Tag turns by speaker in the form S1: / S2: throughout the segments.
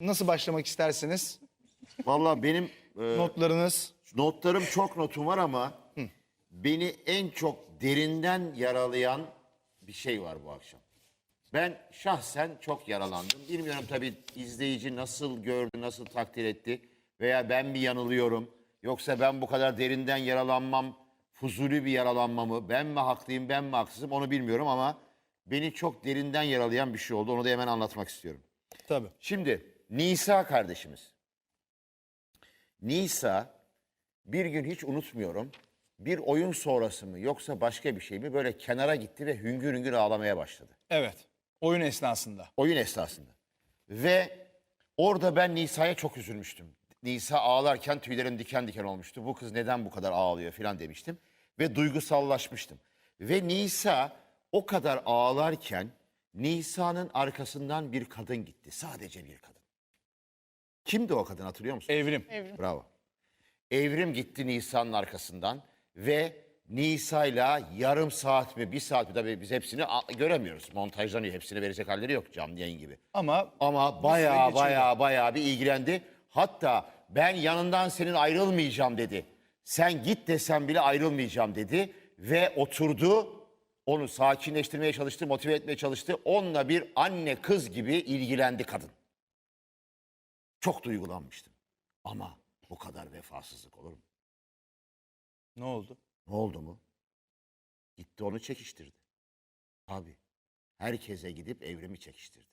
S1: Nasıl başlamak istersiniz?
S2: Vallahi benim e,
S1: Notlarınız.
S2: notlarım çok notum var ama beni en çok derinden yaralayan bir şey var bu akşam. Ben şahsen çok yaralandım. Bilmiyorum tabii izleyici nasıl gördü, nasıl takdir etti veya ben mi yanılıyorum yoksa ben bu kadar derinden yaralanmam fuzuli bir yaralanma mı, ben mi haklıyım, ben mi haksızım onu bilmiyorum ama beni çok derinden yaralayan bir şey oldu. Onu da hemen anlatmak istiyorum.
S1: Tabii.
S2: Şimdi Nisa kardeşimiz. Nisa bir gün hiç unutmuyorum. Bir oyun sonrası mı yoksa başka bir şey mi böyle kenara gitti ve hüngür hüngür ağlamaya başladı.
S1: Evet. Oyun esnasında.
S2: Oyun esnasında. Ve orada ben Nisa'ya çok üzülmüştüm. Nisa ağlarken tüylerim diken diken olmuştu. Bu kız neden bu kadar ağlıyor falan demiştim. Ve duygusallaşmıştım. Ve Nisa o kadar ağlarken Nisa'nın arkasından bir kadın gitti. Sadece bir kadın. Kimdi o kadın hatırlıyor musun?
S1: Evrim.
S2: Bravo. Evrim gitti Nisa'nın arkasından ve Nisa'yla yarım saat mi bir saat mi tabii biz hepsini göremiyoruz. Montajlanıyor hepsini verecek halleri yok canlı yayın gibi.
S1: Ama
S2: Ama baya baya baya bir ilgilendi. Hatta ben yanından senin ayrılmayacağım dedi. Sen git desem bile ayrılmayacağım dedi. Ve oturdu onu sakinleştirmeye çalıştı, motive etmeye çalıştı. Onunla bir anne kız gibi ilgilendi kadın. Çok duygulanmıştım. Ama bu kadar vefasızlık olur mu?
S1: ne oldu?
S2: Ne oldu mu? Gitti onu çekiştirdi. Tabii. Herkese gidip evrimi çekiştirdi.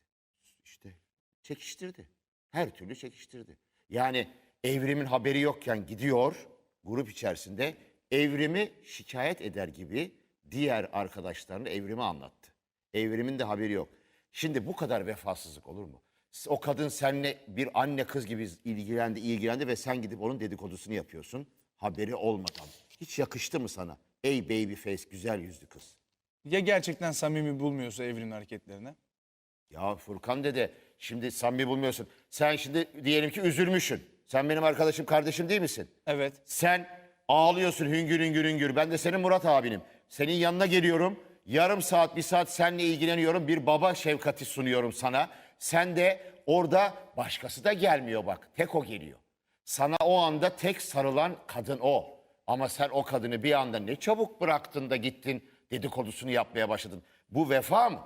S2: İşte çekiştirdi. Her türlü çekiştirdi. Yani evrimin haberi yokken gidiyor grup içerisinde evrimi şikayet eder gibi diğer arkadaşlarına evrimi anlattı. Evrimin de haberi yok. Şimdi bu kadar vefasızlık olur mu? O kadın seninle bir anne kız gibi ilgilendi, ilgilendi ve sen gidip onun dedikodusunu yapıyorsun. Haberi olmadan. Hiç yakıştı mı sana? Ey baby face güzel yüzlü kız.
S1: Ya gerçekten samimi bulmuyorsa Evrim'in hareketlerine?
S2: Ya Furkan dede şimdi samimi bulmuyorsun. Sen şimdi diyelim ki üzülmüşsün. Sen benim arkadaşım kardeşim değil misin?
S1: Evet.
S2: Sen ağlıyorsun hüngür hüngür hüngür. Ben de senin Murat abinim. Senin yanına geliyorum. Yarım saat bir saat seninle ilgileniyorum. Bir baba şefkati sunuyorum sana. Sen de orada başkası da gelmiyor bak. Tek o geliyor. Sana o anda tek sarılan kadın o. Ama sen o kadını bir anda ne çabuk bıraktın da gittin dedikodusunu yapmaya başladın. Bu vefa mı?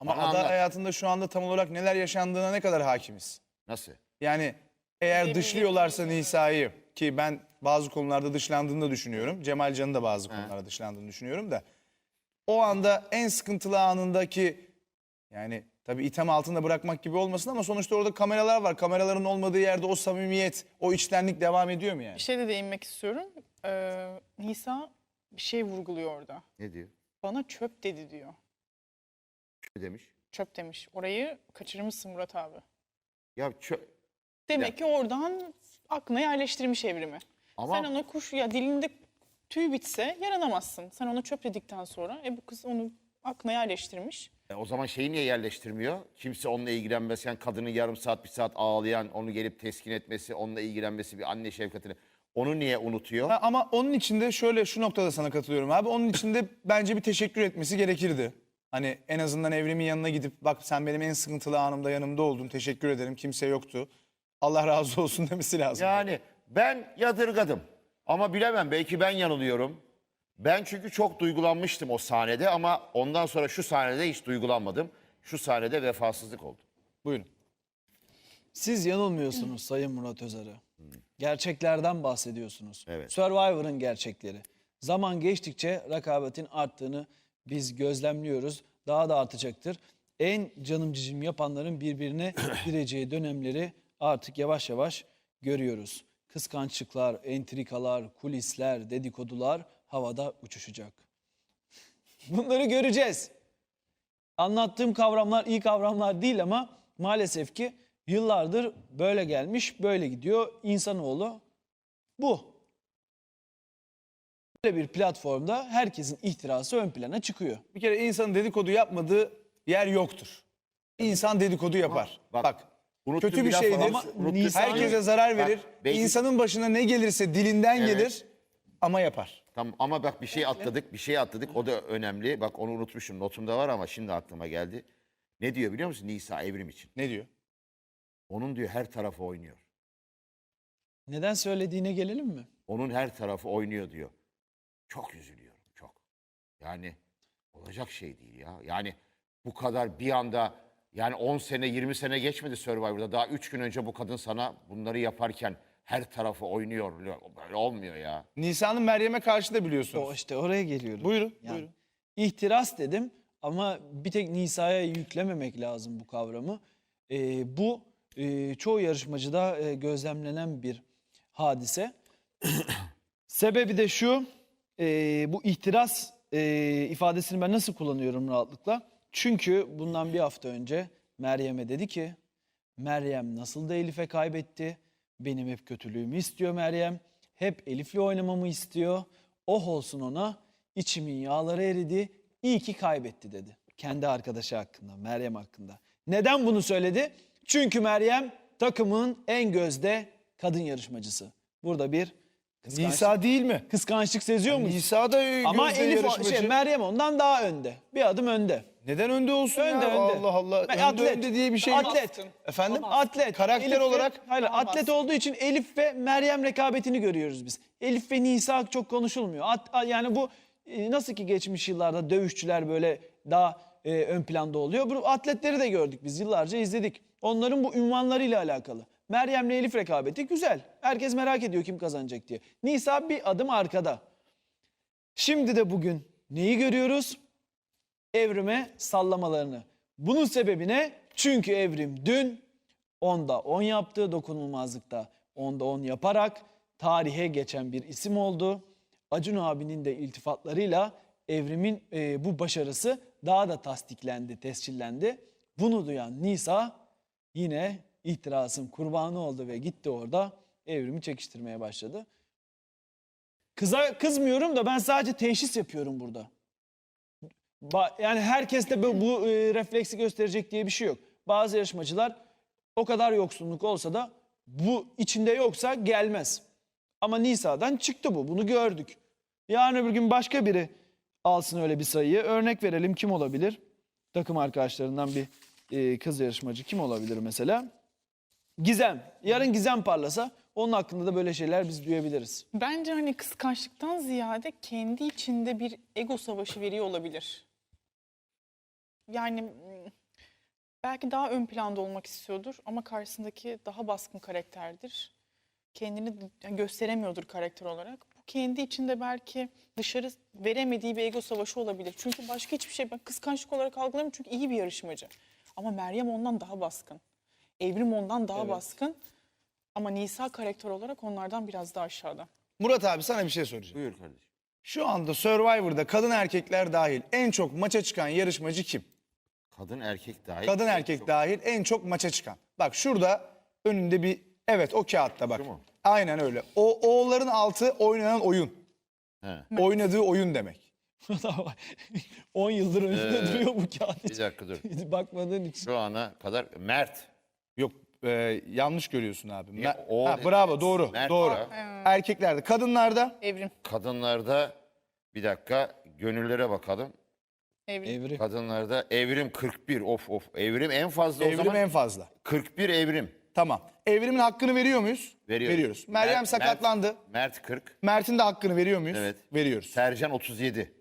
S1: Ama
S2: Bana
S1: ada
S2: anlat.
S1: hayatında şu anda tam olarak neler yaşandığına ne kadar hakimiz?
S2: Nasıl?
S1: Yani eğer dışlıyorlarsa Nisa'yı ki ben bazı konularda dışlandığını da düşünüyorum. Cemal Can'ın da bazı konularda dışlandığını düşünüyorum da. O anda en sıkıntılı anındaki yani tabii item altında bırakmak gibi olmasın ama sonuçta orada kameralar var. Kameraların olmadığı yerde o samimiyet, o içtenlik devam ediyor mu yani?
S3: Bir şey de değinmek istiyorum. Ee, Nisa bir şey vurguluyor orada.
S2: Ne diyor?
S3: Bana çöp dedi diyor.
S2: Ne demiş?
S3: Çöp demiş. Orayı kaçırmışsın Murat abi.
S2: Ya çö-
S3: Demek
S2: Ya.
S3: ki oradan aklına yerleştirmiş evrimi.
S2: Ama-
S3: Sen ona kuş ya dilinde tüy bitse yaranamazsın. Sen ona çöp dedikten sonra e bu kız onu aklına yerleştirmiş.
S2: E, o zaman şeyi niye yerleştirmiyor? Kimse onunla ilgilenmezken kadının yarım saat bir saat ağlayan, onu gelip teskin etmesi, onunla ilgilenmesi bir anne şefkatini. Onu niye unutuyor?
S1: Ha, ama onun içinde şöyle şu noktada sana katılıyorum abi. Onun içinde bence bir teşekkür etmesi gerekirdi. Hani en azından evrimin yanına gidip bak sen benim en sıkıntılı anımda yanımda oldun. Teşekkür ederim. Kimse yoktu. Allah razı olsun demesi lazım.
S2: Yani ben yadırgadım. Ama bilemem belki ben yanılıyorum. Ben çünkü çok duygulanmıştım o sahnede ama ondan sonra şu sahnede hiç duygulanmadım. Şu sahnede vefasızlık oldu.
S1: Buyurun.
S4: Siz yanılmıyorsunuz Sayın Murat Özarı. Gerçeklerden bahsediyorsunuz.
S2: Evet.
S4: Survivor'ın gerçekleri. Zaman geçtikçe rekabetin arttığını biz gözlemliyoruz. Daha da artacaktır. En canım cicim yapanların birbirine gireceği dönemleri artık yavaş yavaş görüyoruz. Kıskançlıklar, entrikalar, kulisler, dedikodular havada uçuşacak. Bunları göreceğiz. Anlattığım kavramlar iyi kavramlar değil ama maalesef ki yıllardır böyle gelmiş, böyle gidiyor. İnsanoğlu bu. Böyle bir platformda herkesin ihtirası ön plana çıkıyor.
S1: Bir kere insanın dedikodu yapmadığı yer yoktur. İnsan dedikodu yapar.
S2: Bak,
S1: Bak, kötü bir
S2: laf
S1: şeydir.
S2: ama unuttuğum-
S1: Herkese zarar
S2: Bak,
S1: verir.
S2: belki-
S1: İnsanın başına ne gelirse dilinden
S2: Evet.
S1: gelir ama yapar.
S2: Tamam ama bak bir şey atladık, bir şey atladık. O da önemli. Bak onu unutmuşum. Notumda var ama şimdi aklıma geldi. Ne diyor biliyor musun Nisa Evrim için?
S1: Ne diyor?
S2: Onun diyor her tarafı oynuyor.
S4: Neden söylediğine gelelim mi?
S2: Onun her tarafı oynuyor diyor. Çok üzülüyorum çok. Yani olacak şey değil ya. Yani bu kadar bir anda yani 10 sene 20 sene geçmedi Survivor'da. Daha 3 gün önce bu kadın sana bunları yaparken her tarafı oynuyor. Böyle olmuyor ya.
S1: Nisan'ın Meryem'e karşı da
S4: O
S1: biliyorsunuz.
S4: işte oraya geliyorum.
S1: Buyurun,
S4: Yani
S1: buyurun.
S4: İhtiras dedim ama bir tek Nisa'ya yüklememek lazım bu kavramı. Ee, bu e, çoğu yarışmacıda e, gözlemlenen bir hadise. Sebebi de şu, e, bu ihtiras e, ifadesini ben nasıl kullanıyorum rahatlıkla? Çünkü bundan bir hafta önce Meryem'e dedi ki, Meryem nasıl da Elif'e kaybetti, benim hep kötülüğümü istiyor Meryem, hep Elif'le oynamamı istiyor, oh olsun ona, içimin yağları eridi, iyi ki kaybetti dedi. Kendi arkadaşı hakkında, Meryem hakkında. Neden bunu söyledi? Çünkü Meryem takımın en gözde kadın yarışmacısı. Burada bir kıskanç,
S1: Nisa değil mi?
S4: kıskançlık seziyor muyuz?
S1: Nisa da
S4: Ama
S1: gözde
S4: Elif o-
S1: yarışmacı.
S4: şey, Meryem ondan daha önde. Bir adım önde.
S1: Neden önde olsun
S4: Önde
S1: ya?
S4: önde.
S1: Allah Allah.
S4: Ben
S1: önde
S4: atlet.
S1: önde diye bir şey yok.
S4: Atlet.
S1: Efendim?
S4: Atlet.
S1: Karakter
S4: Elif ve-
S1: olarak
S4: hayır
S3: Daha
S4: atlet olduğu için Elif ve Meryem rekabetini görüyoruz biz. Elif ve Nisa çok konuşulmuyor. At, a- yani bu e, nasıl ki geçmiş yıllarda dövüşçüler böyle daha e, ön planda oluyor. Bu atletleri de gördük biz yıllarca izledik. Onların bu ünvanlarıyla alakalı. Meryem'le Elif rekabeti güzel. Herkes merak ediyor kim kazanacak diye. Nisa bir adım arkada. Şimdi de bugün neyi görüyoruz? Evrime sallamalarını. Bunun sebebi ne? Çünkü evrim dün 10'da 10 yaptı, dokunulmazlıkta 10'da 10 yaparak tarihe geçen bir isim oldu. Acun abinin de iltifatlarıyla evrimin e, bu başarısı daha da tasdiklendi, tescillendi. Bunu duyan Nisa yine ihtirasın kurbanı oldu ve gitti orada evrimi çekiştirmeye başladı. Kıza kızmıyorum da ben sadece teşhis yapıyorum burada. Ba- yani herkes de bu, bu e, refleksi gösterecek diye bir şey yok. Bazı yarışmacılar o kadar yoksunluk olsa da bu içinde yoksa gelmez. Ama Nisa'dan çıktı bu. Bunu gördük. Yarın öbür gün başka biri alsın öyle bir sayıyı. Örnek verelim kim olabilir? Takım arkadaşlarından bir e, kız yarışmacı kim olabilir mesela? Gizem. Yarın Gizem parlasa onun hakkında da böyle şeyler biz duyabiliriz.
S3: Bence hani kıskançlıktan ziyade kendi içinde bir ego savaşı veriyor olabilir. Yani belki daha ön planda olmak istiyordur ama karşısındaki daha baskın karakterdir. Kendini gösteremiyordur karakter olarak. Bu kendi içinde belki dışarı veremediği bir ego savaşı olabilir. Çünkü başka hiçbir şey ben kıskançlık olarak algılamıyorum çünkü iyi bir yarışmacı. Ama Meryem ondan daha baskın. Evrim ondan daha baskın. Ama Nisa karakter olarak onlardan biraz daha aşağıda.
S1: Murat abi sana bir şey soracağım.
S2: Buyur kardeşim.
S1: Şu anda Survivor'da kadın erkekler dahil en çok maça çıkan yarışmacı kim?
S2: Kadın erkek dahil.
S1: Kadın erkek
S2: çok-
S1: dahil en çok maça çıkan. Bak şurada önünde bir evet o kağıtta bak.
S2: Şu mu?
S1: Aynen öyle. O oğulların altı oynanan oyun.
S2: He.
S1: Oynadığı oyun demek.
S4: 10 yıldır önünde
S2: Ee,
S4: duruyor bu kağıt.
S2: Bir dakika dur.
S4: Bakmadığın için.
S2: Şu ana kadar Mert.
S1: Yok e, yanlış görüyorsun abi. Me-
S2: O
S1: ha, bravo doğru.
S2: Mert
S1: doğru.
S2: ya.
S1: Erkeklerde, kadınlarda
S3: Evrim.
S2: Kadınlarda bir dakika gönüllere bakalım.
S3: Evrim.
S4: Evri.
S2: Kadınlarda evrim 41. Of of. Evrim en fazla o
S1: evrim
S2: zaman.
S1: en fazla.
S2: 41 evrim.
S1: Tamam. Evrimin hakkını veriyor muyuz?
S2: Veriyoruz.
S1: Veriyoruz. Meryem
S2: Mert-
S1: sakatlandı.
S2: Mert, Mert 40.
S1: Mert'in de hakkını veriyor muyuz?
S2: Evet.
S1: Veriyoruz.
S2: Sercan 37.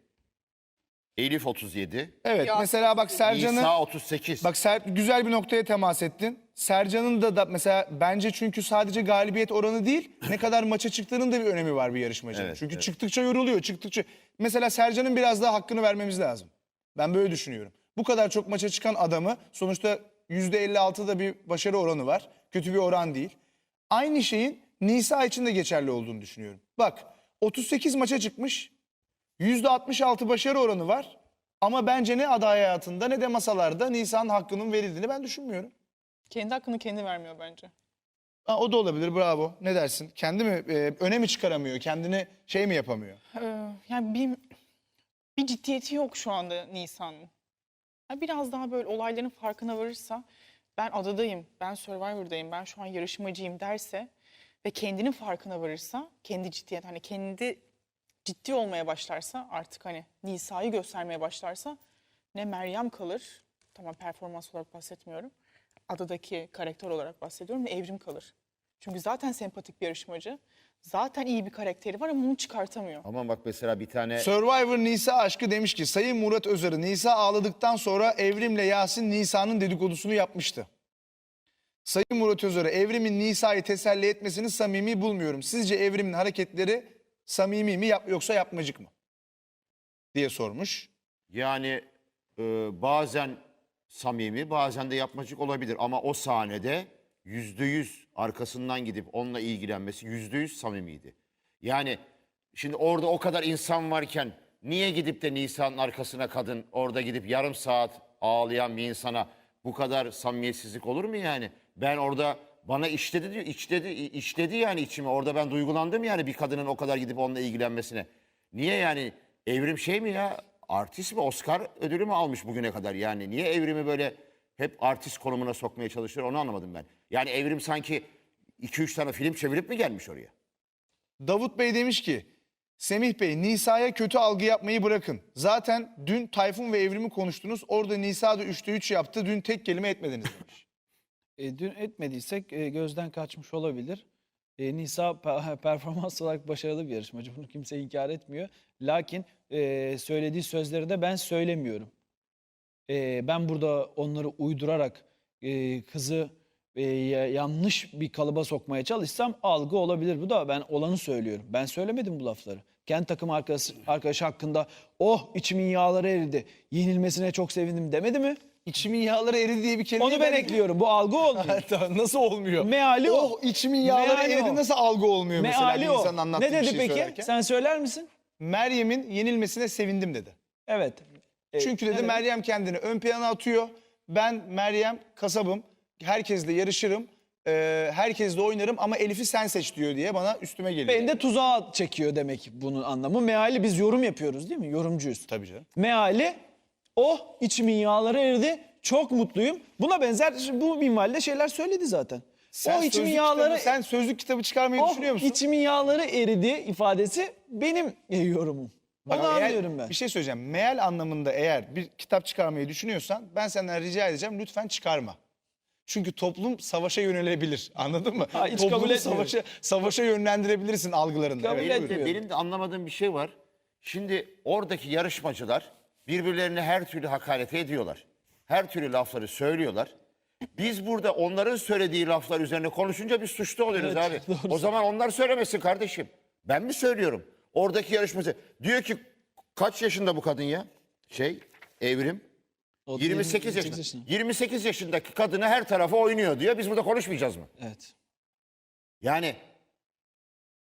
S2: Elif 37.
S1: Evet.
S3: Ya-
S1: mesela bak Sercan'ı
S2: İsa 38.
S1: Bak Ser, güzel bir noktaya temas ettin. Sercan'ın da, da mesela bence çünkü sadece galibiyet oranı değil, ne kadar maça çıktığının da bir önemi var bir yarışmacının.
S2: Evet,
S1: çünkü
S2: evet.
S1: çıktıkça yoruluyor, çıktıkça. Mesela Sercan'ın biraz daha hakkını vermemiz lazım. Ben böyle düşünüyorum. Bu kadar çok maça çıkan adamı sonuçta %56'da bir başarı oranı var. Kötü bir oran değil. Aynı şeyin Nisa için de geçerli olduğunu düşünüyorum. Bak 38 maça çıkmış. %66 başarı oranı var. Ama bence ne aday hayatında ne de masalarda Nisan hakkının verildiğini ben düşünmüyorum.
S3: Kendi hakkını kendi vermiyor bence.
S1: Ha, o da olabilir bravo. Ne dersin? Kendi mi e, öne mi çıkaramıyor? Kendini şey mi yapamıyor?
S3: Ee, yani bir, bir ciddiyeti yok şu anda Nisan'ın. Ya biraz daha böyle olayların farkına varırsa ben adadayım, ben Survivor'dayım, ben şu an yarışmacıyım derse ve kendinin farkına varırsa, kendi ciddiyet hani kendi ciddi olmaya başlarsa artık hani Nisa'yı göstermeye başlarsa ne Meryem kalır, tamam performans olarak bahsetmiyorum adadaki karakter olarak bahsediyorum ve evrim kalır. Çünkü zaten sempatik bir yarışmacı. Zaten iyi bir karakteri var ama bunu çıkartamıyor.
S2: Ama bak mesela bir tane
S1: Survivor Nisa aşkı demiş ki Sayın Murat Özarı Nisa ağladıktan sonra Evrim'le Yasin Nisa'nın dedikodusunu yapmıştı. Sayın Murat Özarı Evrim'in Nisa'yı teselli etmesini samimi bulmuyorum. Sizce Evrim'in hareketleri samimi mi yap yoksa yapmacık mı? diye sormuş.
S2: yani e, bazen samimi bazen de yapmacık olabilir ama o sahnede yüzde yüz arkasından gidip onunla ilgilenmesi yüzde yüz samimiydi. Yani şimdi orada o kadar insan varken niye gidip de Nisa'nın arkasına kadın orada gidip yarım saat ağlayan bir insana bu kadar samimiyetsizlik olur mu yani? Ben orada bana işledi diyor, işledi, işledi yani içime. Orada ben duygulandım yani bir kadının o kadar gidip onunla ilgilenmesine. Niye yani evrim şey mi ya? Artist mi? Oscar ödülü mü almış bugüne kadar yani? Niye evrimi böyle hep artist konumuna sokmaya çalışıyor onu anlamadım ben. Yani evrim sanki 2-3 tane film çevirip mi gelmiş oraya?
S1: Davut Bey demiş ki Semih Bey Nisa'ya kötü algı yapmayı bırakın. Zaten dün Tayfun ve Evrim'i konuştunuz. Orada Nisa da 3'te 3 yaptı. Dün tek kelime etmediniz demiş.
S4: E, dün etmediysek e, gözden kaçmış olabilir. E, Nisa pe- performans olarak başarılı bir yarışmacı. Bunu kimse inkar etmiyor. Lakin e, söylediği sözleri de ben söylemiyorum. E, ben burada onları uydurarak e, kızı e, ya- yanlış bir kalıba sokmaya çalışsam algı olabilir. Bu da ben olanı söylüyorum. Ben söylemedim bu lafları. Kendi takım arkadaşı, arkadaşı hakkında oh içimin yağları eridi, yenilmesine çok sevindim demedi mi?
S1: İçimin yağları eridi diye bir kelime.
S4: Onu ben ekliyorum. Bu algı olmuyor.
S1: Nasıl olmuyor?
S4: Meali o.
S1: Oh içimin yağları
S4: Meali
S1: eridi
S4: o.
S1: nasıl algı olmuyor mesela
S4: Meali
S1: bir
S4: o.
S1: insanın anlattığı
S4: Ne dedi
S1: şey
S4: peki?
S1: söylerken?
S4: Sen söyler misin?
S1: Meryem'in yenilmesine sevindim dedi.
S4: Evet.
S1: Çünkü dedi
S4: evet.
S1: Meryem kendini ön plana atıyor. Ben Meryem kasabım. Herkesle yarışırım. Ee, herkesle oynarım ama Elif'i sen seç diyor diye bana üstüme geliyor.
S4: Beni de tuzağa çekiyor demek bunun anlamı. Meali biz yorum yapıyoruz değil mi? Yorumcuyuz.
S1: Tabii canım.
S4: Meali oh içimin yağları eridi. Çok mutluyum. Buna benzer bu minvalde şeyler söyledi zaten.
S1: Sen
S4: o içimin
S1: sözlük
S4: yağları
S1: kitabı, sen sözlük kitabı çıkarmayı
S4: oh,
S1: düşünüyor musun?
S4: içimin yağları eridi ifadesi benim e, yorumum.
S1: Bak,
S4: Onu
S1: eğer-
S4: anlıyorum ben.
S1: Bir şey söyleyeceğim. Meal anlamında eğer bir kitap çıkarmayı düşünüyorsan ben senden rica edeceğim lütfen çıkarma. Çünkü toplum savaşa yönelebilir. Anladın mı?
S4: Ha, hiç
S1: Toplumu
S4: kabul etmiyorum.
S1: savaşa, savaşa yönlendirebilirsin algılarında.
S4: Kabul
S1: Evet, buyurun.
S4: etmiyorum.
S2: Benim de anlamadığım bir şey var. Şimdi oradaki yarışmacılar birbirlerine her türlü hakarete ediyorlar. Her türlü lafları söylüyorlar. Biz burada onların söylediği laflar üzerine konuşunca biz suçlu oluyoruz abi. O zaman onlar söylemesin kardeşim. Ben mi söylüyorum? Oradaki yarışmacı diyor ki kaç yaşında bu kadın ya? Şey, Evrim.
S4: O
S2: 28 yaşında. 28 yaşındaki kadını her tarafa oynuyor diyor. Biz burada konuşmayacağız mı?
S4: Evet.
S2: Yani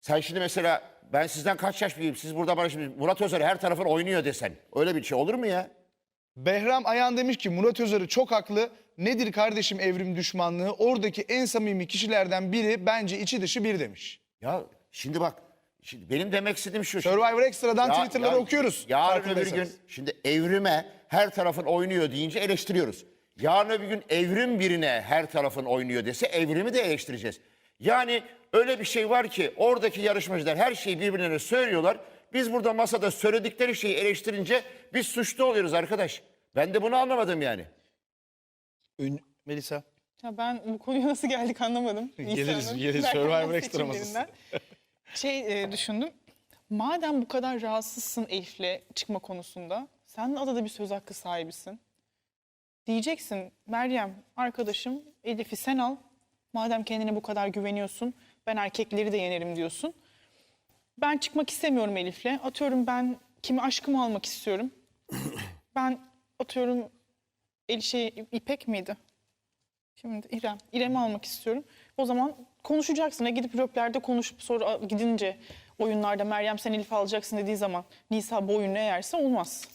S2: sen şimdi mesela ben sizden kaç yaş büyüğüm? Siz burada bana şimdi Murat Özer her tarafın oynuyor desen. Öyle bir şey olur mu ya?
S1: Behram Ayan demiş ki Murat Özarı çok haklı. Nedir kardeşim evrim düşmanlığı? Oradaki en samimi kişilerden biri bence içi dışı bir demiş.
S2: Ya şimdi bak. Şimdi benim demek istediğim şu. şimdi-
S1: Survivor Extra'dan
S2: Ya-
S1: Twitter'ları
S2: ya-
S1: okuyoruz.
S2: Yarın öbür gün
S1: farkındaysanız.
S2: şimdi evrime her tarafın oynuyor deyince eleştiriyoruz. Yarın öbür gün evrim birine her tarafın oynuyor dese evrimi de eleştireceğiz. Yani öyle bir şey var ki oradaki yarışmacılar her şeyi birbirlerine söylüyorlar. Biz burada masada söyledikleri şeyi eleştirince biz suçlu oluyoruz arkadaş. Ben de bunu anlamadım yani.
S4: Ün-
S1: Melisa.
S3: Ya ben bu konuya nasıl geldik anlamadım.
S1: Geliriz,
S3: İnsanın
S1: geliriz. Survivor Extra masası.
S3: seçimlerinden. Şey e, düşündüm. Madem bu kadar rahatsızsın Elif'le çıkma konusunda, sen de adada bir söz hakkı sahibisin. Diyeceksin Meryem arkadaşım Elif'i sen al. Madem kendine bu kadar güveniyorsun, ben erkekleri de yenerim diyorsun. Ben çıkmak istemiyorum Elif'le. Atıyorum ben kimi aşkımı almak istiyorum. Ben atıyorum el şey İpek miydi? Şimdi İrem. İrem'i almak istiyorum. O zaman konuşacaksın. Ya gidip röplerde konuşup sonra gidince oyunlarda Meryem sen Elif alacaksın dediği zaman Nisa bu oyunu eğerse olmaz.